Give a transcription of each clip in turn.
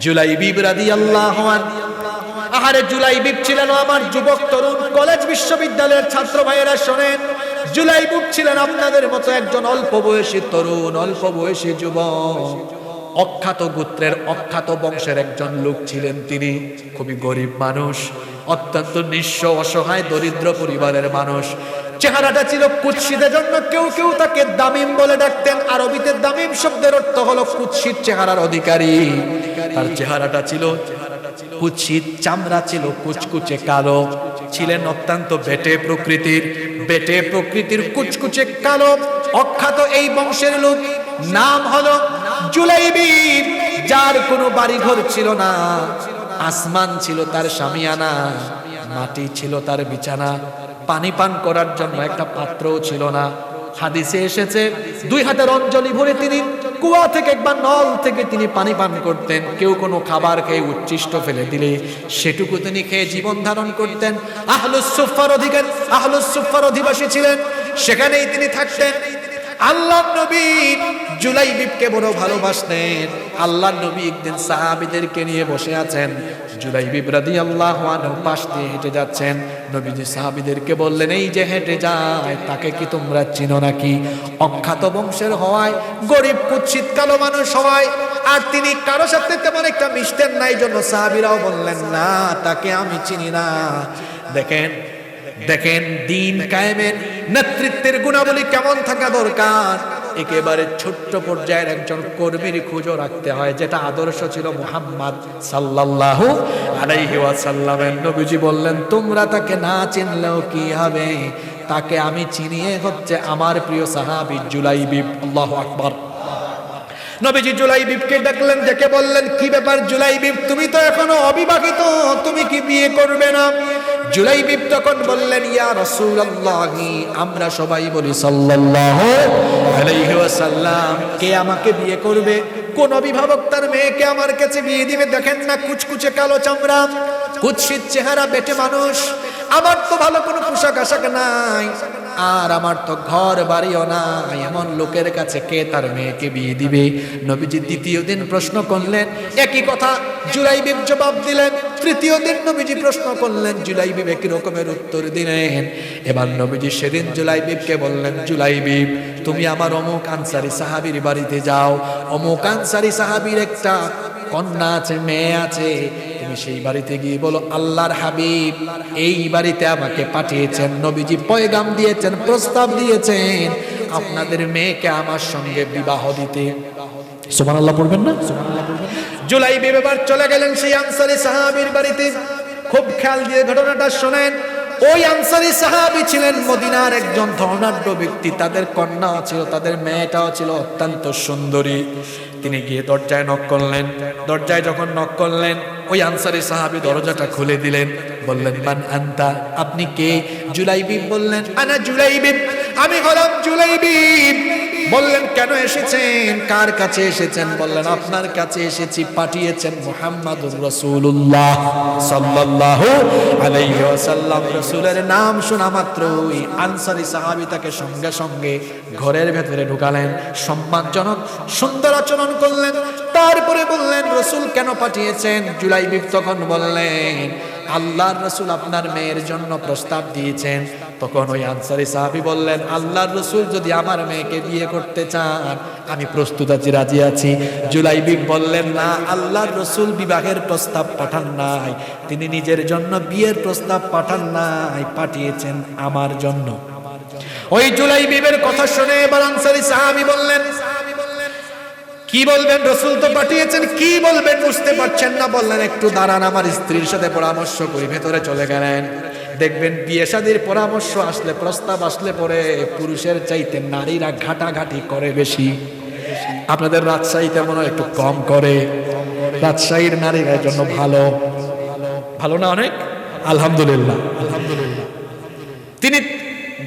জুলাইবিব রাদিয়াল্লাহু আনহু। আহারে জুলাইবিব ছিলেন আমার যুবক তরুণ। কলেজ বিশ্ববিদ্যালয়ের ছাত্র ভাইয়েরা শোনেন ছিলেন আপনাদের মতো একজন অল্প বয়সী তরুণ, অল্প বয়সী যুবক। অখ্যাত গোত্রের, অখ্যাত বংশের একজন লোক ছিলেন তিনি, খুবই গরিব মানুষ, অত্যন্ত নিঃস্ব, অসহায়, দরিদ্র পরিবারের মানুষ। চেহারাটা ছিল কুৎসিতের জন্য কেউ কেউ তাকে দামিম বলে ডাকতেন। আরবিতে দামিম শব্দের অর্থ হলো কুৎসিত চেহারার অধিকারী। তার চেহারাটা ছিল কুৎসিত, চামড়া ছিল কুচকুচে কালো, ছিলেন অত্যন্ত বেটে প্রকৃতির। বেটে প্রকৃতির কুচকুচে কালো, অখ্যাত এই বংশের লোক। নাম হলো জুলাইবিব যার কোনো বাড়িঘর ছিল না। আসমান ছিল তার সামিয়ানা মাটি ছিল তার বিছানা। পানি পান করার জন্য একটা পাত্রও ছিল না। হাদিসে এসেছে, দুই হাতের অঞ্জলি ভরে তিনি কুয়া থেকে একবার নল থেকে তিনি পানি পান করতেন। কেউ কোনো খাবার খেয়ে উচ্ছিষ্ট ফেলে দিলে। সেটুকু তিনি খেয়ে জীবন ধারণ করতেন। আহলুস সুফার অধিকার আহলুস সুফার অধিবাসী ছিলেন। সেখানেই তিনি থাকতেন। আল্লাহ নবী জুলাইবিবকে বড় ভালোবাসতেন। আল্লাহ নবী একদিন সাহাবিদেরকে নিয়ে বসে আছেন। জুলাইবিব রাদিয়াল্লাহু আল্লাহ পাশ দিয়ে হেঁটে যাচ্ছেন। নবীজি সাহাবিদেরকে বললেন, এই যে হেঁটে যায়, তাকে কি তোমরা চিনো নাকি? অখ্যাত বংশের হওয়ায়, গরিব, কুৎসিত, কালো মানুষ হওয়ায়, আর তিনি কারও সাথে তেমন একটা মিশতেন না। এই জন্য সাহাবিরাও বললেন, না, তাকে আমি চিনি না। দেখেন দেখেন দিন কায়েমের নেতৃত্বের গুণাবলী কেমন থাকা দরকার? একেবারে ছোট্ট পর্যায়ের একজন কর্মীর খুঁজো রাখতে হয়, যেটা আদর্শ ছিল মুহাম্মদ সাল্লাল্লাহু আলাইহি ওয়াসাল্লামের। নবীজি বললেন, তোমরা তাকে না চিনলেও কি হবে? তাকে আমি চিনিয়ে হচ্ছে আমার প্রিয় সাহাবী জুলাইবিব। আল্লাহু আকবার। নবীজি জুলাইবিবকে ডাকলেন ডেকে বললেন, কি ব্যাপার জুলাইবিব, তুমি তো এখনও অবিবাহিত, তুমি কি বিয়ে করবে না? জুলাইবিব তখন বললেন, ইয়া রাসূলুল্লাহি আমরা সবাই বলি, সাল্লাল্লাহু আলাইহি ওয়াসাল্লাম কে আমাকে বিয়ে করবে? কোন অভিভাবক তার মেয়েকে আমার কাছে বিয়ে দিবে? দেখেন না, কুচকুচে কালো চামড়া, কুৎসিত চেহারা, বেটে মানুষ। আমার তো ভালো কোনো পোশাক, আশাক নাই। আর আমার তো ঘর বাড়িও নাই। এমন লোকের কাছে কে তার মেয়েকে বিয়ে দিবে? নবীজি দ্বিতীয় দিন প্রশ্ন করলেন, একই কথা, জুলাইবিব জবাব দিলেন। তৃতীয় দিন নবীজি প্রশ্ন করলেন, জুলাইবিব একই রকমের উত্তর দিলেন। এবার নবীজি সেদিন জুলাইবিবকে বললেন, জুলাইবিব, তুমি আমার অমুক আনসারি সাহাবির বাড়িতে যাও। অমুক আনসারি সাহাবির একটা কন্যা আছে, মেয়ে আছে। তুমি সেই বাড়িতে গিয়ে বলো, আল্লাহর হাবিব, এই বাড়িতে আমাকে পাঠিয়েছেন নবীজি, পয়গাম দিয়েছেন, প্রস্তাব দিয়েছেন আপনাদের মেয়েকে আমার সঙ্গে বিবাহ দিতে। সুমান আল্লাহ পড়বেন না? জুলাই বেবার চলে গেলেন সেই আনসারি সাহাবির বাড়িতে। খুব খেয়াল দিয়ে ঘটনাটা শোনেন। ওই আনসারি সাহাবি ছিলেন মদিনার একজন ধর্ণাঢ্য ব্যক্তি। তাদের কন্যা ছিল, তাদের মেয়েটাও ছিল অত্যন্ত সুন্দরী। তিনি গিয়ে দরজায় নক করলেন। দরজায় যখন নক করলেন, ওই আনসারি সাহাবি দরজাটা খুলে দিলেন। বললেন, মান আন্তা? আপনি কে? জুলাইবি। বললেন, আনা জুলাইবিব আমি হলাম জুলাইবিব বললেন, কেন এসেছেন? কার কাছে এসেছেন? বললেন, আপনার কাছে এসেছি পাঠিয়েছেন মোহাম্মদুর রসুল্লাহ সাল্লাল্লাহু আলাইহি ওয়াসাল্লাম। রসুলের নাম শোনা মাত্রই আনসারি সাহাবী তাকে সঙ্গে সঙ্গে ঘরের ভেতরে ঢুকালেন, সম্মানজনক, সুন্দর আচরণ করলেন। তারপরে বললেন, রসুল কেন পাঠিয়েছেন? জুলাই তখন বললেন আল্লাহর রসুল আপনার মেয়ের জন্য প্রস্তাব দিয়েছেন। তখন ওই আনসারি সাহাবি বললেন, আল্লাহর রসুল যদি আমার মেয়েকে বিয়ে করতে চান, আমি প্রস্তুত আছি, রাজি আছি। জুলাইবিব বললেন, না, আল্লাহর রসুল বিবাহের প্রস্তাব পাঠান নাই। তিনি নিজের জন্য বিয়ের প্রস্তাব পাঠান নাই, পাঠিয়েছেন আমার জন্য। ওই জুলাই জুলাইবিবের কথা শুনে এবার আনসারি সাহাবি বললেন কি বলবেন? রসুল তো পাঠিয়েছেন, কি বলবেন বুঝতে পারছেন না। বললেন, একটু দাঁড়ান, আমার স্ত্রীর সাথে পরামর্শ করি, ভেতরে চলে গেলেন। দেখবেন বিয়ে শাদীর পরামর্শ আসলে, প্রস্তাব আসলে পরে পুরুষের চাইতে নারীরা ঘাটাঘাটি করে বেশি। আপনাদের রাজশাহীতে মনে হয় একটু কম করে। রাজশাহীর নারীরা জন্য ভালো। ভালো না অনেক? আলহামদুলিল্লাহ আলহামদুলিল্লাহ। তিনি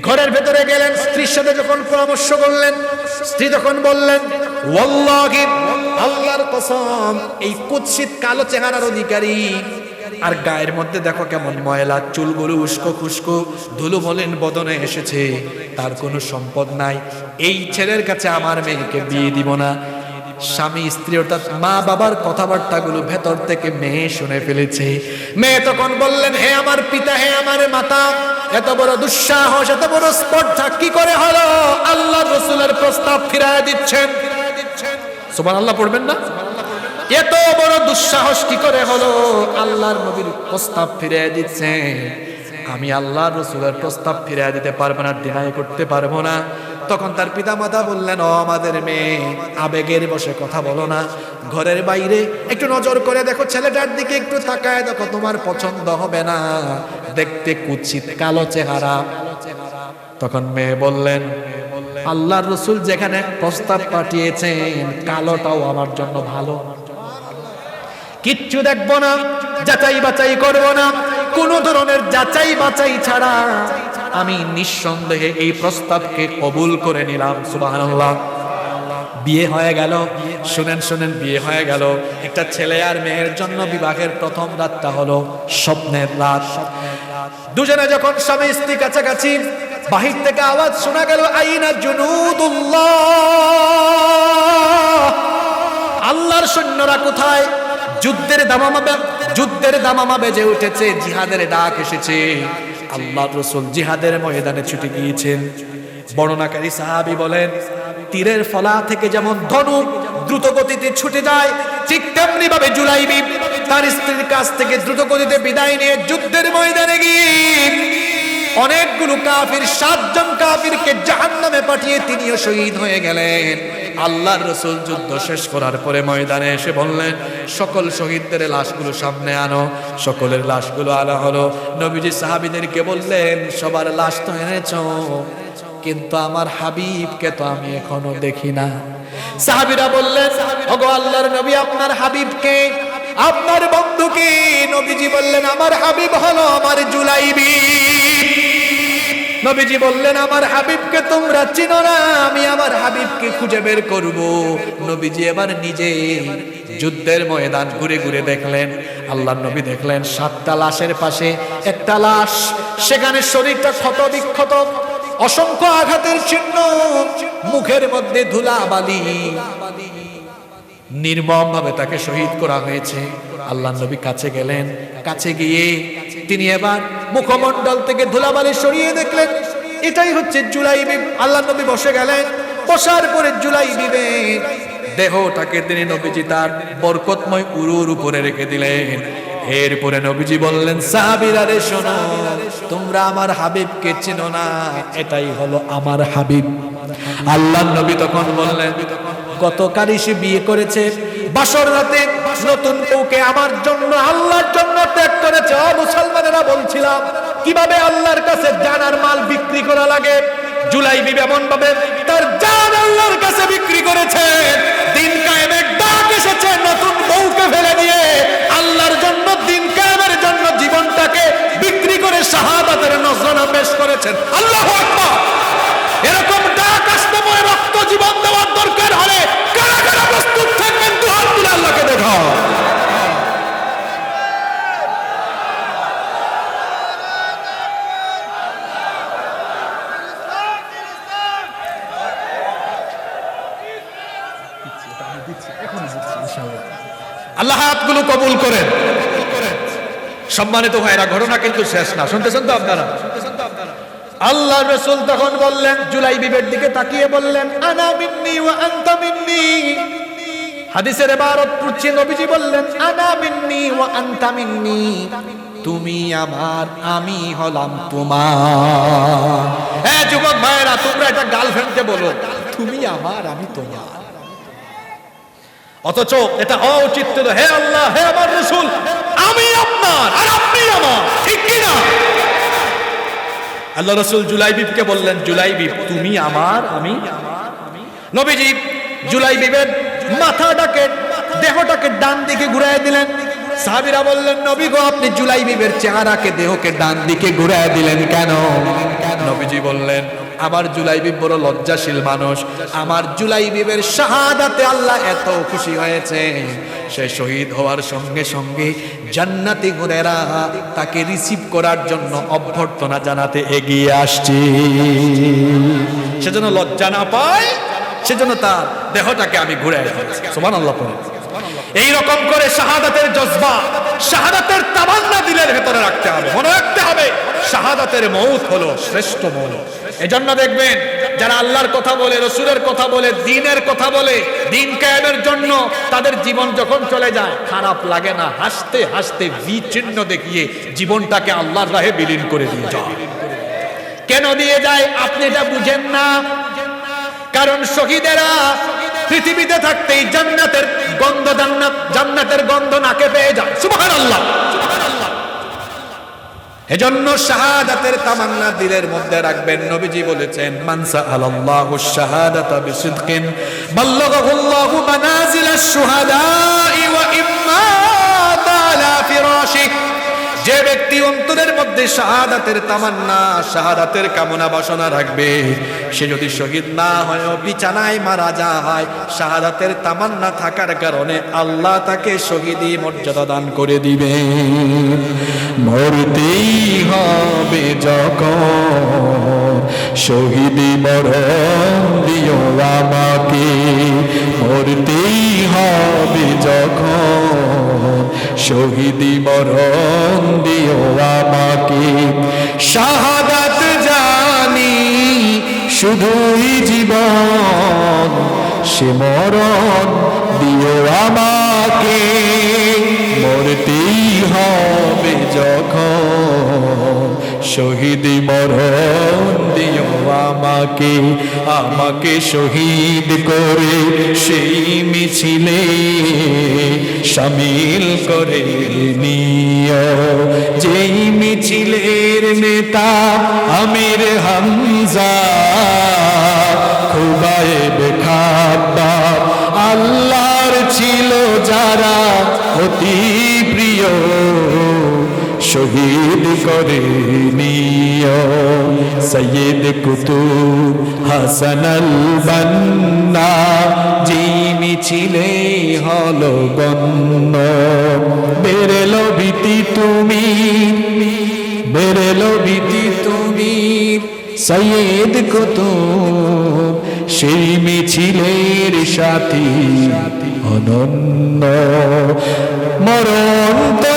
ঘরের ভেতরে গেলেন, স্ত্রীর সাথে যখন পরামর্শ করলেন, স্ত্রী তখন বললেন ওয়াল্লাহি, আল্লাহর কসম, এই কুৎসিত কালো চেহারার অধিকারী। আর গায়ের মধ্যে দেখো কেমন ময়লা, চুলগুলো উস্কো খুস্কো, ধুলো বদনে এসেছে। তার কোনো সম্পদ নাই। এই ছেলের কাছে আমার মেয়েকে বিয়ে দিব না। স্বামী, স্ত্রী অর্থাৎ মা বাবার কথাবার্তাগুলো ভেতর থেকে মেয়ে শুনে ফেলেছে। মেয়ে তখন বললেন, হে আমার পিতা, হে আমার মাতা, এত বড় দুঃসাহস, এত বড় স্পর্ধা, কি করে হলো? আল্লাহ রসুলের প্রস্তাব ফিরায় দিচ্ছেন। সুবান আল্লাহ পড়বেন না? এত বড় দুঃসাহস কি করে হলো? আল্লাহর নবীর প্রস্তাব ফিরে দিচ্ছে। আমি আল্লাহ রসুলের প্রস্তাব ফিরে দিতে পারব না ডিনাই করতে পারব না। তখন তার পিতা মাতা বললেন, ও আমাদের মেয়ে, আবেগের বসে কথা বলো না। ঘরের বাইরে একটু নজর করে দেখো, ছেলেটার দিকে একটু তাকায় দেখো, তোমার পছন্দ হবে না। দেখতে কুৎসিত, কালো চেহারা। তখন মেয়ে বললেন আল্লাহর রসুল যেখানে প্রস্তাব পাঠিয়েছেন, কালোটাও আমার জন্য ভালো। কিচ্ছু দেখব না, যাচাই বাচাই করব না, কোন ধরনের যাচাই বাচাই ছাড়া আমি নিঃসন্দেহে এই প্রস্তাবকে কবুল করে নিলাম, সুবহানাল্লাহ। বিয়ে হয়ে গেল। শুনেন শুনেন, বিয়ে হয়ে গেল। একটা ছেলে আর মেয়ের জন্য বিবাহের প্রথম রাতটা হলো স্বপ্নের রাত। দুজনে যখন স্বামী, স্ত্রী কাছাকাছি, বাহির থেকে আওয়াজ শোনা গেল, আইনা জুনুদুল্লাহ। আল্লাহর সৈন্যরা কোথায়? যুদ্ধের দামামা যুদ্ধের দামামা বেজে উঠেছে, জিহাদের ডাক এসেছে। আল্লাহ রসুল জিহাদের ময়দানে ছুটে গিয়েছেন। বর্ণনাকারী সাহাবি বলেন তীরের ফলা থেকে যেমন ধনুক দ্রুত গতিতে ছুটে যায়, ঠিক তেমনি ভাবে জুলাইবি তার স্ত্রীর কাছ থেকে দ্রুত গতিতে বিদায় নিয়ে যুদ্ধের ময়দানে গিয়ে অনেকগুলো কাফির, সাতজন কাফিরকে জাহান্নামে পাঠিয়ে তিনিও শহীদ হয়ে গেলেন। আল্লাহর রসুল যুদ্ধ শেষ করার পরে ময়দানে এসে বললেন, সকল শহীদদের লাশগুলো সামনে আনো। সকলের লাশগুলো আনা হলো। নবীজি সাহাবিদেরকে বললেন, সবার লাশ তো এনেছ। কিন্তু আমার হাবিবকে তো আমি এখনও দেখি না। সাহাবিরা বললেন, ওগো আল্লাহর নবী, আপনার হাবিবকে আপনার বন্ধুকে নবীজি বললেন, আমার হাবিব হলো আমার জুলাইবি। নবীজি বললেন, আমার হাবিবকে তোমরা চিনো না, আমি আমার হাবিবকে খুঁজে বের করব। নবীজি এবার নিজে যুদ্ধের ময়দান ঘুরে ঘুরে দেখলেন। আল্লাহ নবী দেখলেন, সাতটা লাশের পাশে একটা লাশ, সেখানে শরীরটা ক্ষত বিক্ষত অসংখ্য আঘাতের চিহ্ন, মুখের মধ্যে ধুলা বালি নির্মম ভাবে তাকে শহীদ করা হয়েছে। আল্লাহ নবী কাছে গেলেন। কাছে গিয়ে তিনি এবার মুখমণ্ডল থেকে ধুলাবালি সরিয়ে দেখলেন। এটাই হচ্ছে জুলাই আল্লাহ নবী বসে গেলেন। বসার পরে জুলাই বিবে দেহটাকে তিনি নবীজি তার বরকতময় উরুর উপরে রেখে দিলেন। এরপরে নবীজি বললেন, সাহাবিরা রে শোনো, তোমরা আমার হাবিবকে চেনো না। এটাই হলো আমার হাবিব। আল্লাহ নবী তখন বললেন, গতকালই সে বিয়ে করেছে। বাসর রাতে নতুন বউকে আমার জন্য, আল্লাহর জন্য ত্যাগ করেছে। ও মুসলমানেরা বলছিলাম, কীভাবে আল্লাহর কাছে জানার মাল বিক্রি করা লাগে? জুলাই এমন ভাবে তার জান আল্লাহর কাছে বিক্রি করেছে। দিন কায়েমের ডাক এসেছে, নতুন বউকে আল্লাহ হাতগুলো কবুল করেন। সম্মানিত ভাইরা, ঘটনা কিন্তু শেষ না। শুনতেছেন তো আপনারা? আল্লাহ রসুল তখন বললেন, জুলাই বিবের দিকে তাকিয়ে বললেন, আনা মিন্নি ওয়া আনতা মিন্নি। হাদিসের এবারত পড়ছি, নবীজি বললেন, আনা মিন্নি ওয়া আনতা মিন্নি। তুমি আমার আমি হলাম তোমার। হ্যাঁ যুবক ভাইরা, তোমরা এটা গার্লফ্রেন্ডকে বলো। তুমি আমার, আমি তোমার। অথচ এটা হওয়া উচিত ছিল হে আল্লাহ, হে আমার রসুল, আমি আপনার আর আপনি আমার, ঠিক কিনা আল্লাহ রসুল জুলাইবিবকে বললেন জুলাইবিব তুমি আমার, আমি নবীজি জুলাইবিবের মাথাটাকে, দেহটাকে ডান দিকে ঘুরাই দিলেন। সাহাবিরা বললেন, নবী গো, আপনি জুলাইবিবের চেহারাকে, দেহকে ডান দিকে ঘুরায় দিলেন কেন? নবীজি বললেন, আমার জুলাইবিব বড় লজ্জাশীল মানুষ। আমার জুলাইবিবের শাহাদাতে আল্লাহ এত খুশি হয়েছে। সে শহীদ হওয়ার সঙ্গে সঙ্গে জান্নাতি গুণেরা তাকে রিসিভ করার জন্য অভ্যর্থনা জানাতে এগিয়ে আসছি। সেজন্য লজ্জা না পায়, সেজন্য তার দেহটাকে আমি ঘুরে সোমান আল্লাহ পরে এই রকম করে শাহাদাতের জজবা, শাহাদাতের তামান্না দিলের ভেতরে রাখতে হবে, মনে রাখতে হবে, শাহাদাতের মৌত হলো শ্রেষ্ঠ মৌত। এজন্য দেখবেন, যারা আল্লাহর কথা বলে, রসুলের কথা বলে, দিনের কথা বলে, দিন কায়েমের জন্য তাদের জীবন যখন চলে যায়, খারাপ লাগে না, হাসতে হাসতে চিহ্ন দেখিয়ে জীবনটাকে আল্লাহর রাহে বিলীন করে দিয়ে যায়। কেন দিয়ে যায়? আপনি এটা বুঝেন না। কারণ শহীদেরা পৃথিবীতে থাকতেই জান্নাতের গন্ধ জান্নাত, জান্নাতের গন্ধ নাকে পেয়ে যায়। সুবহানাল্লাহ। এজন্য শাহাদাতের তামান্না দিলের মধ্যে রাখবেন। নবীজি বলেছেন মানসা আলাল্লাহু শাহাদাতা বিসিদকিন বাল্লাগাহুল্লাহু মানাজিলাশ শুহাদাই ওয়া ইম্মা তালা ফিরাশিহ। যে ব্যক্তি অন্তরের মধ্যে শাহাদাতের তামান্না, শাহাদাতের কামনা বাসনা রাখবে, সে যদি শহীদ না হয় বিছানায় মারা যায়, শাহাদাতের তামান্না থাকার কারণে আল্লাহ তাকে শহীদই মর্যাদা দান করে দিবে। মরতেই হবে যখন শহীদি মরণ দিও আমাকে, মরতেই হবে যখন। শহীদি মরণ দিও আমাকে, শাহাদাত জানি শুধুই জীবন, সে মরণ দিও আমাকে, মরতেই হবে যখন। শহীদ মরণ দিও আমাকে আমাকে শহীদ করে সেই মিছিলে সামিল করে নিও। যেই মিছিলের নেতা আমির হামজা, খুবায়েব খাব্বাব আল্লাহর ছিল যারা অতি প্রিয়। শহীদ করে নিও। সৈয়দ কুতুব হাসান আল বান্না যেই মিছিলে হলো গণ্য বেরেলো ভীতি তুমি, বেরেলো ভীতি তুমি, সৈয়দ কুতুব, সেই মিছিলের সাথী অনন্য। মরণ তো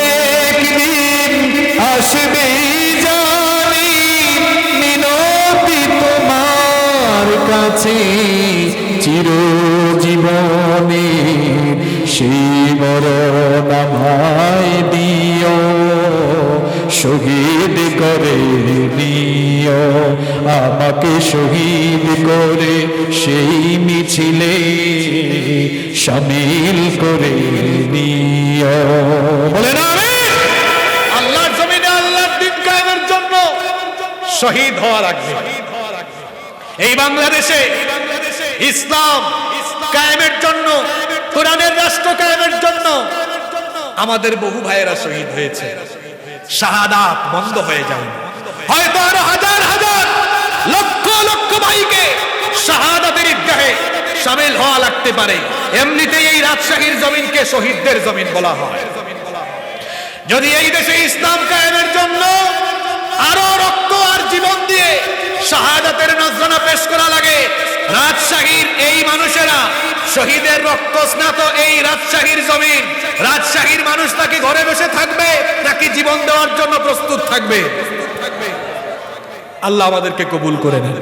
কাছে চিরজীবনে, সেই মরণ আমায় দিও, শহীদ করে নিও। আমাকে শহীদ করে সেই মিছিলে সামিল করে নিও। বলে না আল্লাহর জমিনে আল্লাহর দিন কায়েমের জন্য শহীদ হওয়া লাগবে এই বাংলাদেশে ইসলাম কায়েমের জন্য, কোরআনের রাষ্ট্র কায়েমের জন্য আমাদের বহু ভাইয়েরা শহীদ হয়েছে। শাহাদাত বন্ধ হয়ে যায় হয়তো আরও হাজার হাজার লক্ষ লক্ষ ভাইকে শাহাদাতের ঈদগাহে সামিল হওয়া লাগতে পারে। এমনিতেই এই রাজশাহীর জমিনকে শহীদদের জমিন বলা হয়। যদি এই দেশে ইসলাম কায়েমের জন্য আরও রক্ত আর জীবন দিয়ে শাহাদাতের নজরানা পেশ করা লাগে। রাজশাহীর এই মানুষেরা শহীদের রক্ত স্নাত এই রাজশাহীর জমিন। রাজশাহীর মানুষ তাকে ঘরে বসে থাকবে নাকি জীবন দেওয়ার জন্য প্রস্তুত থাকবে। আল্লাহ আমাদেরকে কবুল করে নেন।